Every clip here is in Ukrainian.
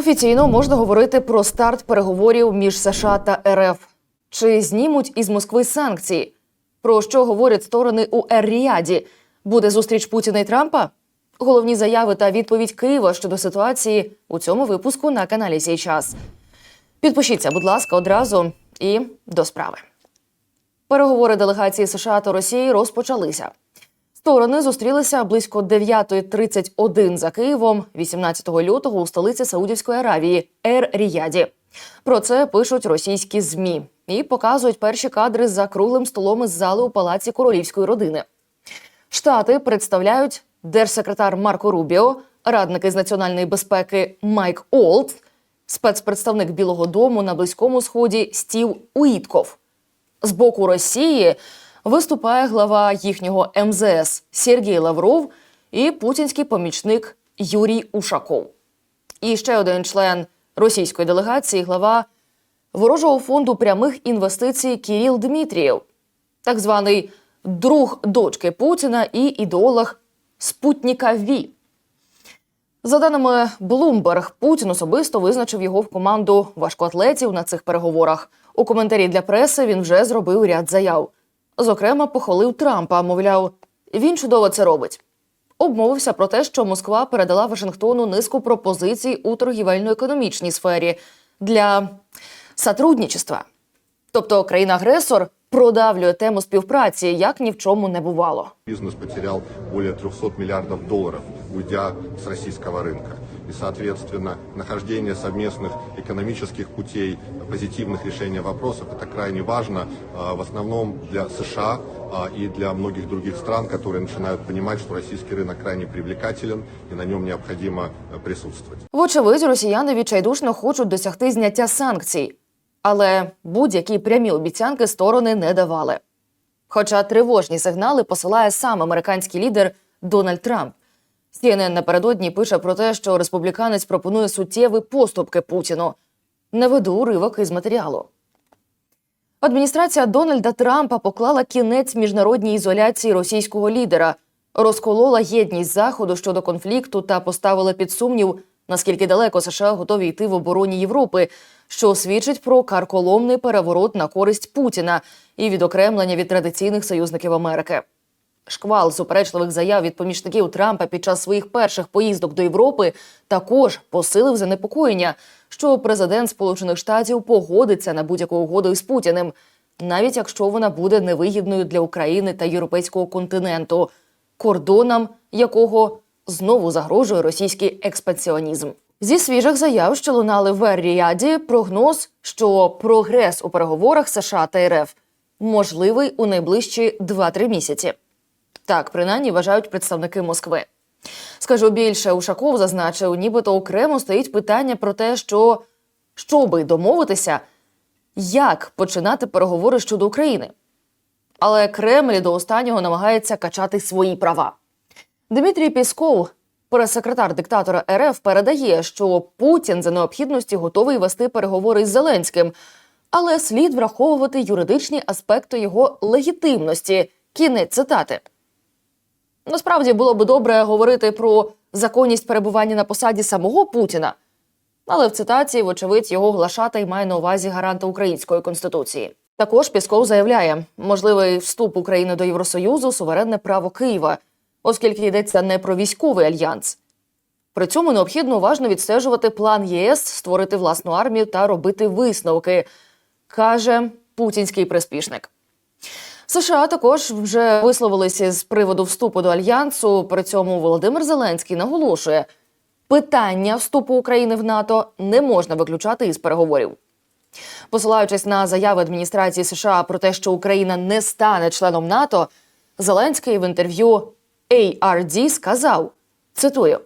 Офіційно можна говорити про старт переговорів між США та РФ. Чи знімуть із Москви санкції? Про що говорять сторони у Ер-Ріаді? Буде зустріч Путіна і Трампа? Головні заяви та відповідь Києва щодо ситуації у цьому випуску на каналі «Сій час». Підпишіться, будь ласка, одразу і до справи. Переговори делегації США та Росії розпочалися. Сторони зустрілися близько 9.31 за Києвом 18 лютого у столиці Саудівської Аравії Ер-Ріяді. Про це пишуть російські змі і показують перші кадри за круглим столом із зали у палаці королівської родини. Штати представляють держсекретар Марко Рубіо, радники з національної безпеки Майк Олд, спецпредставник Білого Дому на Близькому Сході Стів Уітков. З боку Росії виступає глава їхнього МЗС Сергій Лавров і путінський помічник Юрій Ушаков. І ще один член російської делегації, глава ворожого фонду прямих інвестицій Кіріл Дмитрієв, так званий друг дочки Путіна і ідеолог Спутніка Ві. За даними Bloomberg, Путін особисто визначив його в команду важкоатлетів на цих переговорах. У коментарі для преси він вже зробив ряд заяв. Зокрема, похвалив Трампа, мовляв, він чудово це робить. Обмовився про те, що Москва передала Вашингтону низку пропозицій у торгівельно-економічній сфері для сотрудничества. Тобто країна-агресор продавлює тему співпраці, як ні в чому не бувало. Бизнес потерял более 300 миллиардов долларов, уйдя с российского рынка И, соответственно, нахождение совместных экономических путей, позитивных решений вопросов – это крайне важно, а, в основном для США а, и для многих других стран, которые начинают понимать, что российский рынок крайне привлекателен и на нем необходимо э, присутствовать. Вочевидь, росіяни відчайдушно хочуть досягти зняття санкцій, але будь-які прямі обіцянки сторони не давали. Хоча тривожні сигнали посилає сам американський лідер Дональд Трамп. CNN напередодні пише про те, що республіканець пропонує суттєві поступки Путіну. Наведу уривок із матеріалу. Адміністрація Дональда Трампа поклала кінець міжнародній ізоляції російського лідера, розколола єдність заходу щодо конфлікту та поставила під сумнів, наскільки далеко США готові йти в обороні Європи, що свідчить про карколомний переворот на користь Путіна і відокремлення від традиційних союзників Америки. Шквал суперечливих заяв від помічників Трампа під час своїх перших поїздок до Європи також посилив занепокоєння, що президент Сполучених Штатів погодиться на будь-яку угоду із Путіним, навіть якщо вона буде невигідною для України та європейського континенту, кордонам якого знову загрожує російський експансіонізм. Зі свіжих заяв, що лунали в Ер-Ріаді, прогноз, що прогрес у переговорах США та РФ можливий у найближчі 2-3 місяці. Так, принаймні вважають представники Москви. Скажу більше, Ушаков зазначив, нібито окремо стоїть питання про те, що щоби домовитися, як починати переговори щодо України. Але Кремль до останнього намагається качати свої права. Дмитрій Пісков, прес-секретар диктатора РФ, передає, що Путін за необхідності готовий вести переговори з Зеленським, але слід враховувати юридичні аспекти його легітимності. Кінець цитати. Насправді було б добре говорити про законність перебування на посаді самого Путіна, але в цитації, вочевидь, його глашатай має на увазі гаранта української конституції. Також Пісков заявляє, можливий вступ України до Євросоюзу суверенне право Києва, оскільки йдеться не про військовий альянс. При цьому необхідно уважно відстежувати план ЄС, створити власну армію та робити висновки, каже путінський приспішник. США також вже висловилися з приводу вступу до альянсу. При цьому Володимир Зеленський наголошує, питання вступу України в НАТО не можна виключати із переговорів. Посилаючись на заяви адміністрації США про те, що Україна не стане членом НАТО, Зеленський в інтерв'ю ARD сказав: цитую: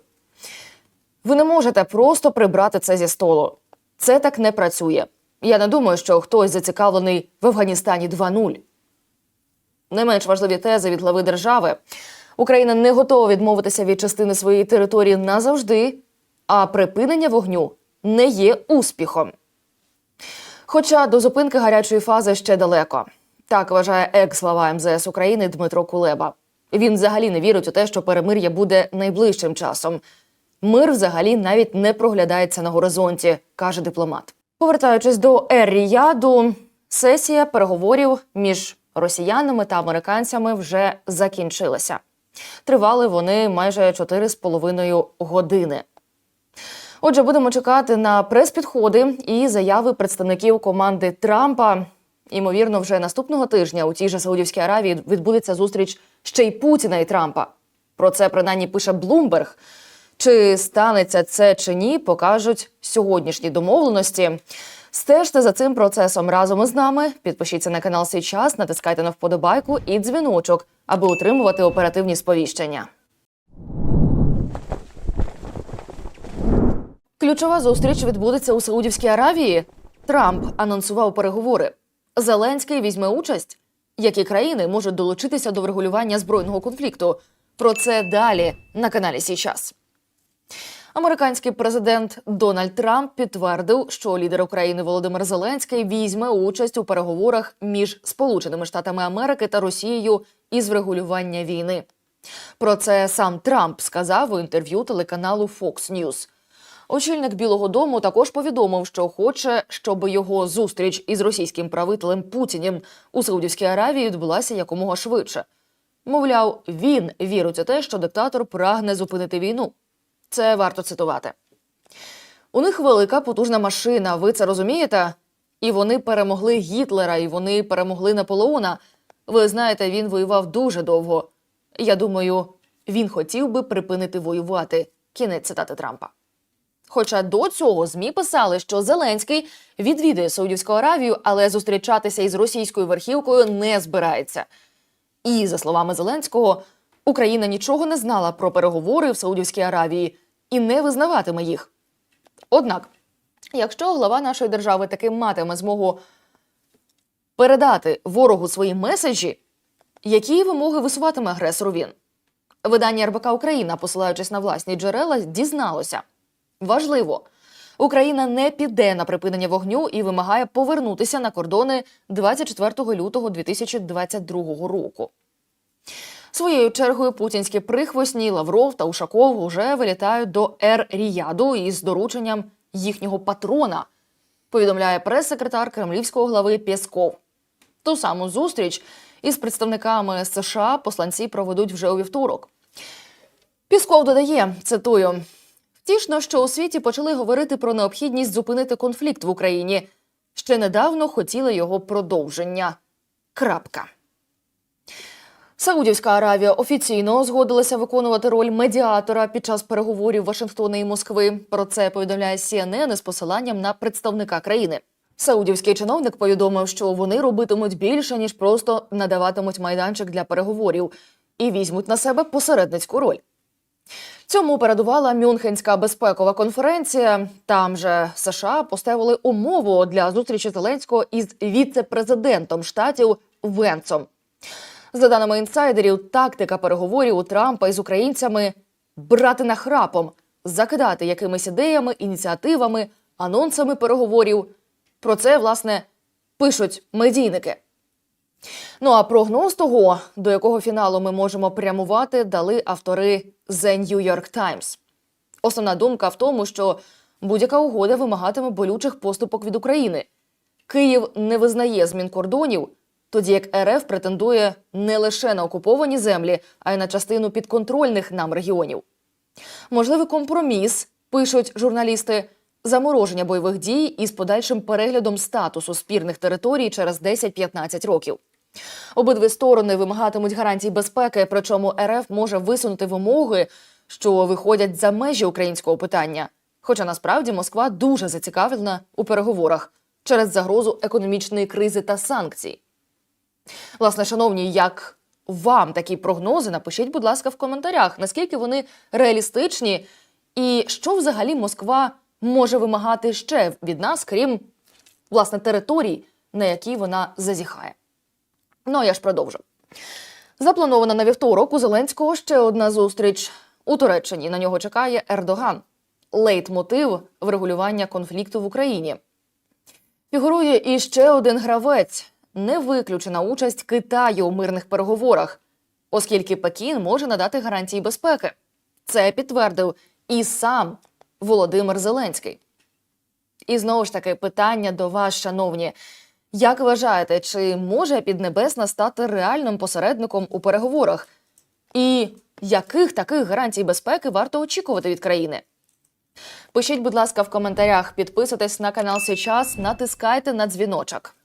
ви не можете просто прибрати це зі столу. Це так не працює. Я не думаю, що хтось зацікавлений в Афганістані 2.0. Не менш важливі тези від глави держави. Україна не готова відмовитися від частини своєї території назавжди, а припинення вогню не є успіхом. Хоча до зупинки гарячої фази ще далеко. Так вважає екс-глава МЗС України Дмитро Кулеба. Він взагалі не вірить у те, що перемир'я буде найближчим часом. Мир взагалі навіть не проглядається на горизонті, каже дипломат. Повертаючись до Ер-Ріяду, сесія переговорів між росіянами та американцями вже закінчилася. Тривали вони майже 4,5 години. Отже, будемо чекати на прес-підходи і заяви представників команди Трампа. Ймовірно, вже наступного тижня у тій же Саудівській Аравії відбудеться зустріч ще й Путіна і Трампа. Про це принаймні пише Блумберг. Чи станеться це чи ні, покажуть сьогоднішні домовленості. Стежте за цим процесом разом із нами. Підпишіться на канал «Свій час», натискайте на вподобайку і дзвіночок, аби отримувати оперативні сповіщення. Ключова зустріч відбудеться у Саудівській Аравії. Трамп анонсував переговори. Зеленський візьме участь. Які країни можуть долучитися до врегулювання збройного конфлікту? Про це далі на каналі Січас. Американський президент Дональд Трамп підтвердив, що лідер України Володимир Зеленський візьме участь у переговорах між Сполученими Штатами Америки та Росією із врегулювання війни. Про це сам Трамп сказав у інтерв'ю телеканалу Fox News. Очільник Білого Дому також повідомив, що хоче, щоб його зустріч із російським правителем Путіним у Саудівській Аравії відбулася якомога швидше. Мовляв, він вірить у те, що диктатор прагне зупинити війну. Це варто цитувати. У них велика потужна машина, ви це розумієте? І вони перемогли Гітлера, і вони перемогли Наполеона. Ви знаєте, він воював дуже довго. Я думаю, він хотів би припинити воювати. Кінець цитати Трампа. Хоча до цього ЗМІ писали, що Зеленський відвідує Саудівську Аравію, але зустрічатися із російською верхівкою не збирається. І за словами Зеленського, Україна нічого не знала про переговори в Саудівській Аравії і не визнаватиме їх. Однак, якщо глава нашої держави таки матиме змогу передати ворогу свої меседжі, які вимоги висуватиме агресору він? Видання РБК Україна, посилаючись на власні джерела, дізналося. Важливо, Україна не піде на припинення вогню і вимагає повернутися на кордони 24 лютого 2022 року. Своєю чергою путінські прихвостні Лавров та Ушаков уже вилітають до Ер-Ріяду із дорученням їхнього патрона, повідомляє прес-секретар кремлівського глави Пєсков. Ту саму зустріч із представниками США посланці проведуть вже у вівторок. Пісков додає, цитую: Втішно, що у світі почали говорити про необхідність зупинити конфлікт в Україні. Ще недавно хотіли його продовження. Крапка. Саудівська Аравія офіційно згодилася виконувати роль медіатора під час переговорів Вашингтона і Москви. Про це повідомляє CNN із посиланням на представника країни. Саудівський чиновник повідомив, що вони робитимуть більше ніж просто надаватимуть майданчик для переговорів і візьмуть на себе посередницьку роль. Цьому передувала Мюнхенська безпекова конференція. Там же США поставили умову для зустрічі Зеленського із віце-президентом штатів Венцом. За даними інсайдерів, тактика переговорів у Трампа із українцями брати нахрапом, закидати якимись ідеями, ініціативами, анонсами переговорів. Про це, власне, пишуть медійники. Ну а прогноз того, до якого фіналу ми можемо прямувати, дали автори The New York Times. Основна думка в тому, що будь-яка угода вимагатиме болючих поступок від України. Київ не визнає змін кордонів, тоді як РФ претендує не лише на окуповані землі, а й на частину підконтрольних нам регіонів. Можливий компроміс, пишуть журналісти, замороження бойових дій із подальшим переглядом статусу спірних територій через 10-15 років. Обидві сторони вимагатимуть гарантій безпеки, причому РФ може висунути вимоги, що виходять за межі українського питання. Хоча насправді Москва дуже зацікавлена у переговорах через загрозу економічної кризи та санкцій. Власне, шановні, як вам такі прогнози? Напишіть, будь ласка, в коментарях, наскільки вони реалістичні, і що взагалі Москва може вимагати ще від нас, крім власне територій, на які вона зазіхає. Ну а я ж продовжу. Запланована на вівторок у Зеленського ще одна зустріч у Туреччині. На нього чекає Ердоган. Лейтмотив врегулювання конфлікту в Україні. Фігурує і ще один гравець. Не виключена участь Китаю у мирних переговорах, оскільки Пекін може надати гарантії безпеки. Це підтвердив і сам Володимир Зеленський. І знову ж таки питання до вас, шановні. Як вважаєте, чи може Піднебесна стати реальним посередником у переговорах? І яких таких гарантій безпеки варто очікувати від країни? Пишіть, будь ласка, в коментарях, підписуйтесь на канал Сейчас, натискайте на дзвіночок.